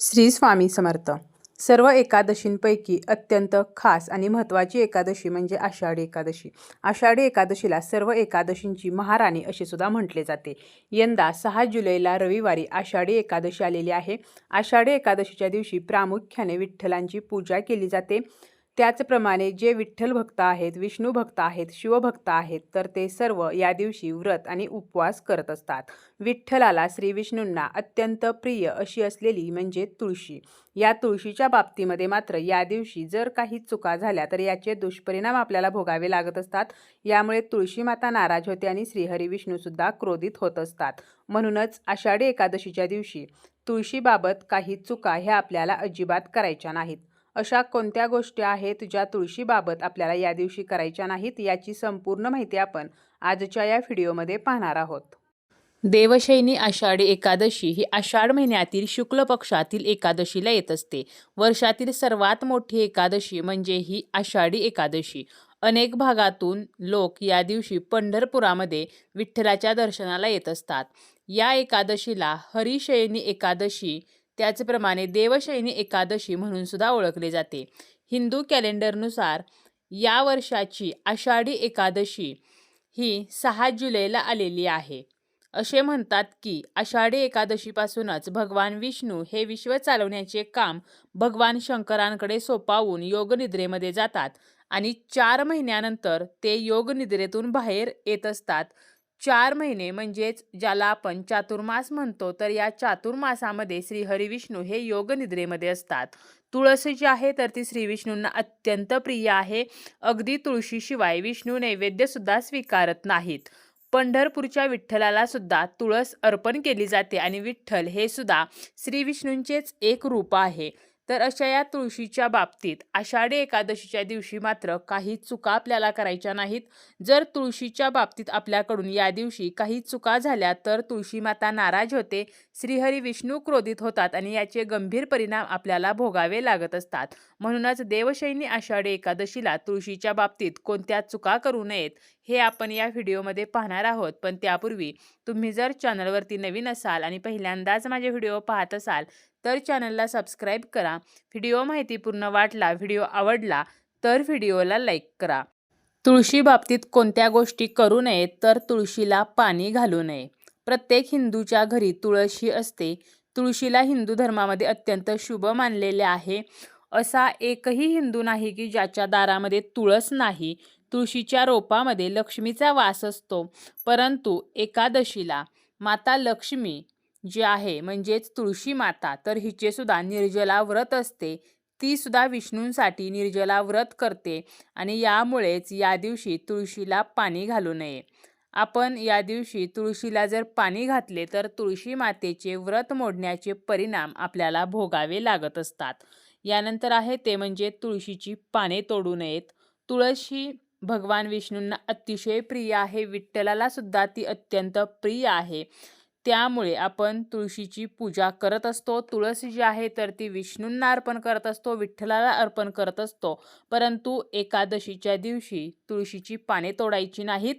श्री स्वामी समर्थ. सर्व एकादशींपैकी अत्यंत खास आणि महत्त्वाची एकादशी म्हणजे आषाढी एकादशी. आषाढी एकादशीला सर्व एकादशींची महाराणी असे सुद्धा म्हटले जाते. यंदा सहा जुलैला रविवारी आषाढी एकादशी आलेली आहे. आषाढी एकादशीच्या दिवशी प्रामुख्याने विठ्ठलांची पूजा केली जाते. त्याचप्रमाणे जे विठ्ठल भक्त आहेत विष्णू भक्त आहेत शिवभक्त आहेत तर ते सर्व या दिवशी व्रत आणि उपवास करत असतात. विठ्ठलाला श्री विष्णूंना अत्यंत प्रिय अशी असलेली म्हणजे तुळशी. या तुळशीच्या बाबतीमध्ये मात्र या दिवशी जर काही चुका झाल्या तर याचे दुष्परिणाम आपल्याला भोगावे लागत असतात. यामुळे तुळशी माता नाराज होते आणि श्रीहरी विष्णूसुद्धा क्रोधित होत असतात. म्हणूनच आषाढी एकादशीच्या दिवशी तुळशीबाबत काही चुका ह्या आपल्याला अजिबात करायच्या नाहीत. अशा कोणत्या गोष्टी आहेत ज्या तुळशीबाबत आपल्याला या दिवशी करायच्या नाहीत याची संपूर्ण माहिती आपण आजच्या या व्हिडिओमध्ये पाहणार आहोत. देवशैनी आषाढी एकादशी ही आषाढ महिन्यातील शुक्ल पक्षातील एकादशीला येत असते. वर्षातील सर्वात मोठी एकादशी म्हणजे ही आषाढी एकादशी. अनेक भागातून लोक या दिवशी पंढरपुरामध्ये विठ्ठलाच्या दर्शनाला येत असतात. या एकादशीला हरिशयनी एकादशी त्याचप्रमाणे देवशयनी एकादशी म्हणून सुद्धा ओळखले जाते. हिंदू कॅलेंडरनुसार या वर्षाची आषाढी एकादशी ही सहा जुलैला आलेली आहे. असे म्हणतात की आषाढी एकादशीपासूनच भगवान विष्णू हे विश्व चालवण्याचे काम भगवान शंकरांकडे सोपावून योगनिद्रेमध्ये जातात आणि चार महिन्यानंतर ते योगनिद्रेतून बाहेर येत असतात. चार महिने म्हणजेच ज्याला आपण चातुर्मास म्हणतो तर या चातुर्मासामध्ये श्री हरिविष्णू हे योगनिद्रेमध्ये असतात. तुळस जी आहे तर ती श्री विष्णूंना अत्यंत प्रिय आहे. अगदी तुळशीशिवाय विष्णू नैवेद्यसुद्धा स्वीकारत नाहीत. पंढरपूरच्या विठ्ठलाला सुद्धा तुळस अर्पण केली जाते आणि विठ्ठल हे सुद्धा श्री विष्णूंचेच एक रूप आहे. तर अशा या तुळशीच्या बाबतीत आषाढी एकादशीच्या दिवशी मात्र काही चुका आपल्याला करायच्या नाहीत. जर तुळशीच्या बाबतीत आपल्याकडून या दिवशी काही चुका झाल्या तर तुळशी माता नाराज होते श्रीहरी विष्णू क्रोधित होतात आणि याचे गंभीर परिणाम आपल्याला भोगावे लागत असतात. म्हणूनच देवशैनी आषाढी एकादशीला तुळशीच्या बाबतीत कोणत्या चुका करू नयेत हे आपण या व्हिडिओमध्ये पाहणार आहोत. पण त्यापूर्वी तुम्ही जर चॅनलवरती नवीन असाल आणि पहिल्यांदाच माझे व्हिडिओ पाहत असाल तर चॅनलला सबस्क्राईब करा. व्हिडिओ माहितीपूर्ण वाटला व्हिडिओ आवडला तर व्हिडिओला लाईक करा. तुळशी बाबतीत कोणत्या गोष्टी करू नयेत तर तुळशीला पाणी घालू नये. प्रत्येक हिंदूच्या घरी तुळशी असते. तुळशीला हिंदू धर्मामध्ये अत्यंत शुभ मानलेले आहे. असा एकही हिंदू नाही की ज्याच्या दारामध्ये तुळस नाही तुळशीच्या रोपामध्ये लक्ष्मीचा वास असतो. परंतु एकादशीला माता लक्ष्मी जी आहे म्हणजेच तुळशी माता तर हिचे सुद्धा निर्जला व्रत असते. ती सुद्धा विष्णूंसाठी निर्जला व्रत करते आणि यामुळेच या दिवशी तुळशीला पाणी घालू नये. आपण या दिवशी तुळशीला जर पाणी घातले तर तुळशी मातेचे व्रत मोडण्याचे परिणाम आपल्याला भोगावे लागत असतात. यानंतर आहे ते म्हणजे तुळशीची पाने तोडू नयेत. तुळशी भगवान विष्णूंना अतिशय प्रिय आहे. विठ्ठलाला सुद्धा ती अत्यंत प्रिय आहे. त्यामुळे आपण तुळशीची पूजा करत असतो. तुळस जी आहे तर ती विष्णूंना अर्पण करत असतो विठ्ठलाला अर्पण करत असतो. परंतु एकादशीच्या दिवशी तुळशीची पाने तोडायची नाहीत.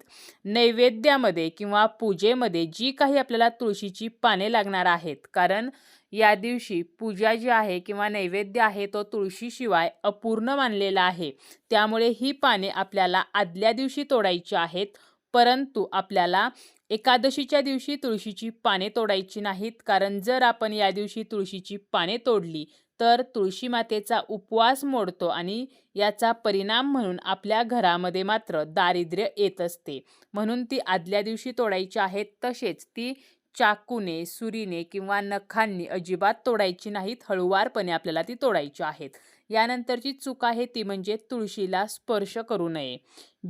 नैवेद्यामध्ये किंवा पूजेमध्ये जी काही आपल्याला तुळशीची पाने लागणार आहेत. कारण या दिवशी पूजा जी आहे किंवा नैवेद्य आहे तो तुळशीशिवाय अपूर्ण मानलेला आहे. त्यामुळे ही पाने आपल्याला आदल्या दिवशी तोडायची आहेत परंतु आपल्याला एकादशीच्या दिवशी तुळशीची पाने तोडायची नाहीत. कारण जर आपण या दिवशी तुळशीची पाने तोडली तर तुळशी मातेचा उपवास मोडतो आणि याचा परिणाम म्हणून आपल्या घरामध्ये मात्र दारिद्र्य येत असते. म्हणून ती आदल्या दिवशी तोडायची आहेत तसेच ती चाकूने सुरीने किंवा नखांनी अजिबात तोडायची नाहीत हळुवारपणे आपल्याला ती तोडायची आहेत. यानंतरची चूक आहे ती म्हणजे तुळशीला स्पर्श करू नये.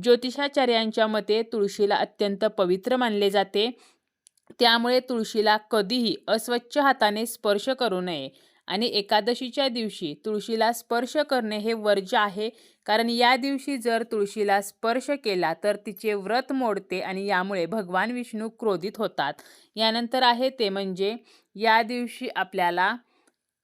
ज्योतिषाचार्यांच्या मते तुळशीला अत्यंत पवित्र मानले जाते. त्यामुळे तुळशीला कधीही अस्वच्छ हाताने स्पर्श करू नये. आणि एकादशीच्या दिवशी तुळशीला स्पर्श करणे हे वर्ज्य आहे कारण या दिवशी जर तुळशीला स्पर्श केला तर तिचे व्रत मोडते आणि यामुळे भगवान विष्णू क्रोधित होतात. यानंतर आहे ते म्हणजे या दिवशी आपल्याला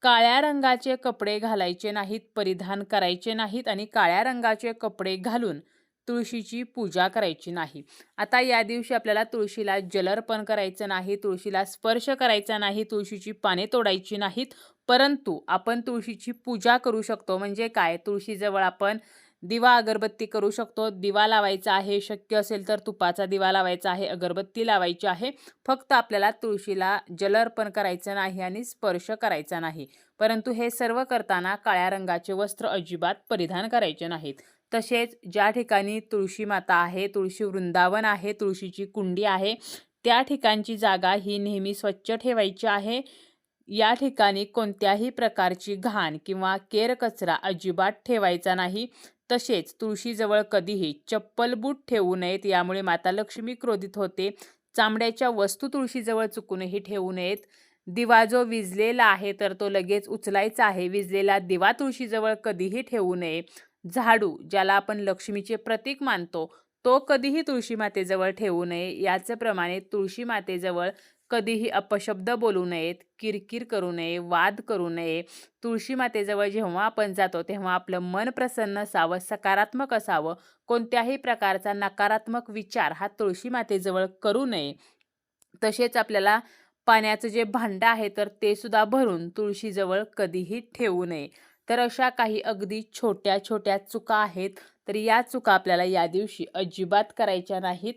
काळ्या रंगाचे कपडे घालायचे नाहीत परिधान करायचे नाहीत आणि काळ्या रंगाचे कपडे घालून तुळशीची पूजा करायची नाही. आता या दिवशी आपल्याला तुळशीला जलर्पण करायचं नाही तुळशीला स्पर्श करायचा नाही तुळशीची पाने तोडायची नाहीत. परंतु आपण तुळशीची पूजा करू शकतो. म्हणजे काय? तुळशीजवळ आपण दिवा अगरबत्ती करू शकतो. दिवा लावायचा आहे. शक्य असेल तर तुपाचा दिवा लावायचा आहे. अगरबत्ती लावायची आहे. फक्त आपल्याला तुळशीला जलर्पण करायचं नाही आणि स्पर्श करायचा नाही. परंतु हे सर्व करताना काळ्या रंगाचे वस्त्र अजिबात परिधान करायचे नाहीत. तसेच ज्या ठिकाणी तुळशी माता आहे तुळशी वृंदावन आहे तुळशीची कुंडी आहे त्या ठिकाणची जागा ही नेहमी स्वच्छ ठेवायची आहे. या ठिकाणी कोणत्याही प्रकारची घाण किंवा केर कचरा अजिबात ठेवायचा नाही. तसेच तुळशीजवळ कधीही चप्पल बूट ठेवू नयेत यामुळे माता लक्ष्मी क्रोधित होते. चामड्याच्या वस्तू तुळशीजवळ चुकूनही ठेवू नयेत. दिवा जो विजलेला आहे तर तो लगेच उचलायचा आहे. विजलेला दिवा तुळशीजवळ कधीही ठेवू नये. झाडू ज्याला आपण लक्ष्मीचे प्रतीक मानतो तो कधीही तुळशी मातेजवळ ठेवू नये. याचप्रमाणे तुळशी मातेजवळ कधीही अपशब्द बोलू नयेत किरकिर करू नये वाद करू नये. तुळशी मातेजवळ जेव्हा आपण जातो तेव्हा आपलं मन प्रसन्न असावं सकारात्मक असावं. कोणत्याही प्रकारचा नकारात्मक विचार हा तुळशी मातेजवळ करू नये. तसेच आपल्याला पाण्याचं जे भांडं आहे तर ते सुद्धा भरून तुळशीजवळ कधीही ठेवू नये. तर अशा काही अगदी छोट्या छोट्या चुका आहेत तर या चुका आपल्याला या दिवशी अजिबात करायच्या नाहीत.